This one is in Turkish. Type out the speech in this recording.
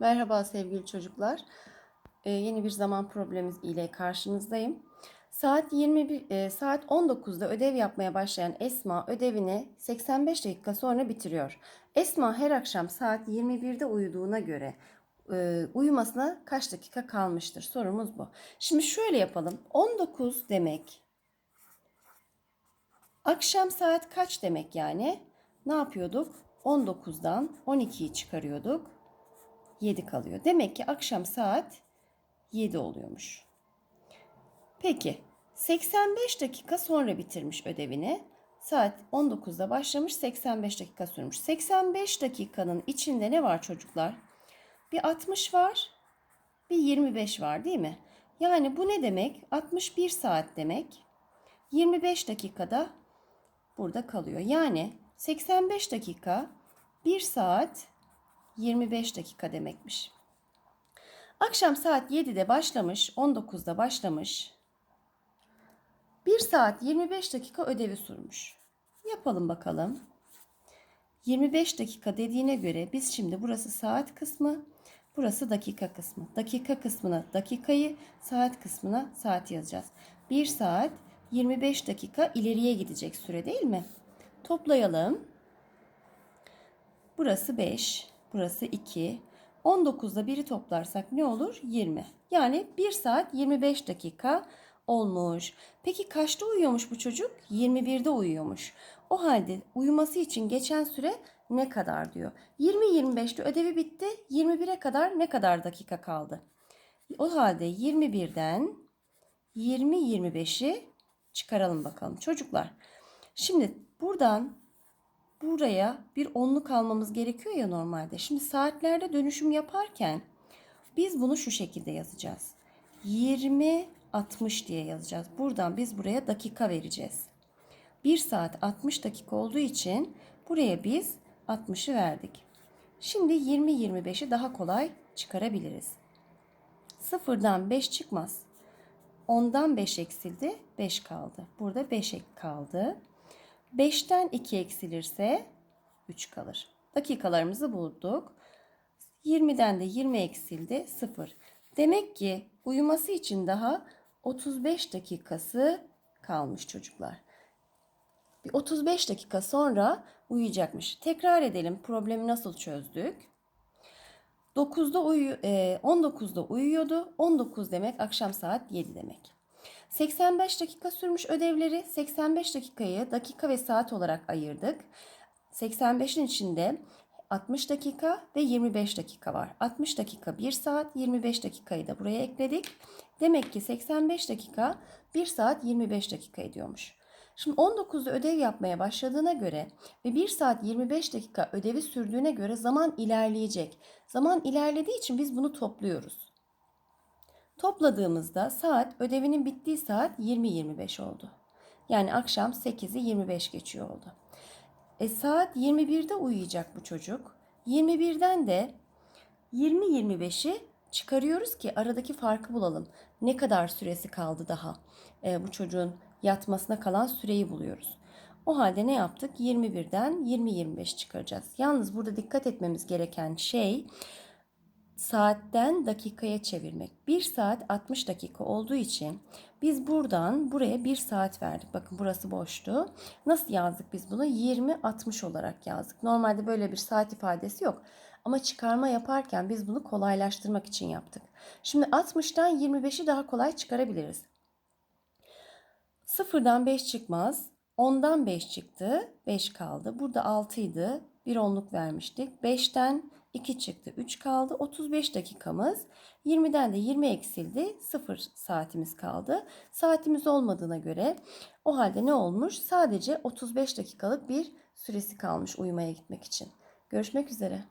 Merhaba sevgili çocuklar. Ee, yeni bir zaman problemimiz ile karşınızdayım. Saat 21 e, saat 19'da ödev yapmaya başlayan Esma ödevini 85 dakika sonra bitiriyor. Esma her akşam saat 21'de uyuduğuna göre e, uyumasına kaç dakika kalmıştır? Sorumuz bu. Şimdi şöyle yapalım. 19 demek akşam saat kaç demek yani? Ne yapıyorduk? 19'dan 12'yi çıkarıyorduk. 7 kalıyor. Demek ki akşam saat 7 oluyormuş. Peki 85 dakika sonra bitirmiş ödevini. Saat 19'da başlamış 85 dakika sürmüş. 85 dakikanın içinde ne var çocuklar? Bir 60 var, bir 25 var değil mi? Yani bu ne demek? 61 saat demek. 25 dakikada burada kalıyor. Yani 85 dakika 1 saat 25 dakika demekmiş. Akşam saat 7'de başlamış, 19'da başlamış. 1 saat 25 dakika ödevi sürmüş. Yapalım bakalım. 25 dakika dediğine göre biz şimdi burası saat kısmı, burası dakika kısmı. Dakika kısmına dakikayı, saat kısmına saat yazacağız. 1 saat 25 dakika ileriye gidecek süre değil mi? Toplayalım. Burası 5, burası 2. 19'da biri toplarsak ne olur? 20. Yani 1 saat 25 dakika olmuş. Peki kaçta uyuyormuş bu çocuk? 21'de uyuyormuş. O halde uyuması için geçen süre ne kadar diyor. 20-25'te ödevi bitti. 21'e kadar ne kadar dakika kaldı? O halde 21'den 20-25'i çıkaralım bakalım çocuklar. Şimdi buradan buraya bir onluk almamız gerekiyor ya normalde. Şimdi saatlerde dönüşüm yaparken biz bunu şu şekilde yazacağız. 20 60 diye yazacağız. Buradan biz buraya dakika vereceğiz. 1 saat 60 dakika olduğu için buraya biz 60'ı verdik. Şimdi 20 25'i daha kolay çıkarabiliriz. Sıfırdan 5 çıkmaz. 10'dan 5 eksildi, 5 kaldı. Burada 5 ek kaldı. 5'ten 2 eksilirse 3 kalır. Dakikalarımızı bulduk. 20'den de 20 eksildi 0. Demek ki uyuması için daha 35 dakikası kalmış çocuklar. Bir 35 dakika sonra uyuyacakmış. Tekrar edelim problemi nasıl çözdük. 9'da uyu, e, 19'da uyuyordu. 19 demek akşam saat 7 demek. 85 dakika sürmüş ödevleri. 85 dakikayı dakika ve saat olarak ayırdık. 85'in içinde 60 dakika ve 25 dakika var. 60 dakika 1 saat, 25 dakikayı da buraya ekledik. Demek ki 85 dakika 1 saat 25 dakika ediyormuş. Şimdi 19'da ödev yapmaya başladığına göre ve 1 saat 25 dakika ödevi sürdüğüne göre zaman ilerleyecek. Zaman ilerlediği için biz bunu topluyoruz. Topladığımızda saat ödevinin bittiği saat 20-25 oldu. Yani akşam 8'i 25 geçiyor oldu. E saat 21'de uyuyacak bu çocuk. 21'den de 20-25'i çıkarıyoruz ki aradaki farkı bulalım. Ne kadar süresi kaldı daha? E, bu çocuğun yatmasına kalan süreyi buluyoruz. O halde ne yaptık? 21'den 20-25 çıkaracağız. Yalnız burada dikkat etmemiz gereken şey saatten dakikaya çevirmek. 1 saat 60 dakika olduğu için biz buradan buraya 1 saat verdik. Bakın burası boştu. Nasıl yazdık biz bunu? 20-60 olarak yazdık. Normalde böyle bir saat ifadesi yok. Ama çıkarma yaparken biz bunu kolaylaştırmak için yaptık. Şimdi 60'tan 25'i daha kolay çıkarabiliriz. Sıfırdan 5 çıkmaz. 10'dan 5 çıktı. 5 kaldı. Burada 6 idi. Bir onluk vermiştik. 5'ten 2 çıktı. 3 kaldı. 35 dakikamız. 20'den de 20 eksildi. 0 saatimiz kaldı. Saatimiz olmadığına göre o halde ne olmuş? Sadece 35 dakikalık bir süresi kalmış uyumaya gitmek için. Görüşmek üzere.